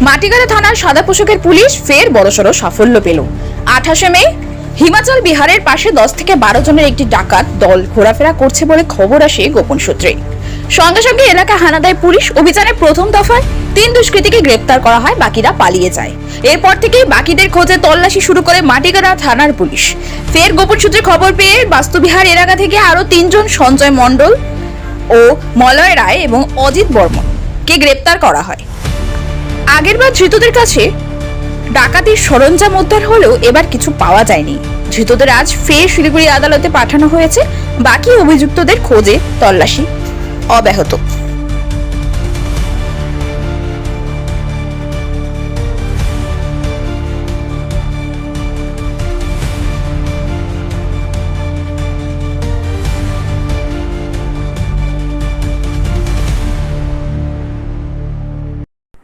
মাটিগাড়া থানার সাদা পোশাকের পুলিশ ফের বড়সড় সাফল্য পেল। আঠাশে মে, হিমাচল বিহারের পাশে দশ থেকে বারো জনের একটি ডাকাত দল ঘোরাফেরা করছে বলে খবর আসে গোপন সূত্রে। সঙ্গে সঙ্গে এলাকা হানা দেয় পুলিশ অভিযানে প্রথম দফায় তিন দুষ্কৃতীকে গ্রেপ্তার করা হয়, বাকিরা পালিয়ে যায়। এরপর থেকেই বাকিদের খোঁজে তল্লাশি শুরু করে মাটিগাড়া থানার পুলিশ। ফের গোপন সূত্রে খবর পেয়ে বাস্তুবিহার এলাকা থেকে আরও তিনজন সঞ্জয় মণ্ডল ও মলয় রায় এবং অজিত বর্মন কে গ্রেপ্তার করা হয়। আগেরবার ধৃতদের কাছে ডাকাতির সরঞ্জাম উদ্ধার হলেও এবার কিছু পাওয়া যায়নি। ধৃতদের আজ ফের শিলিগুড়ি আদালতে পাঠানো হয়েছে। বাকি অভিযুক্তদের খোঁজে তল্লাশি। অব্যাহত।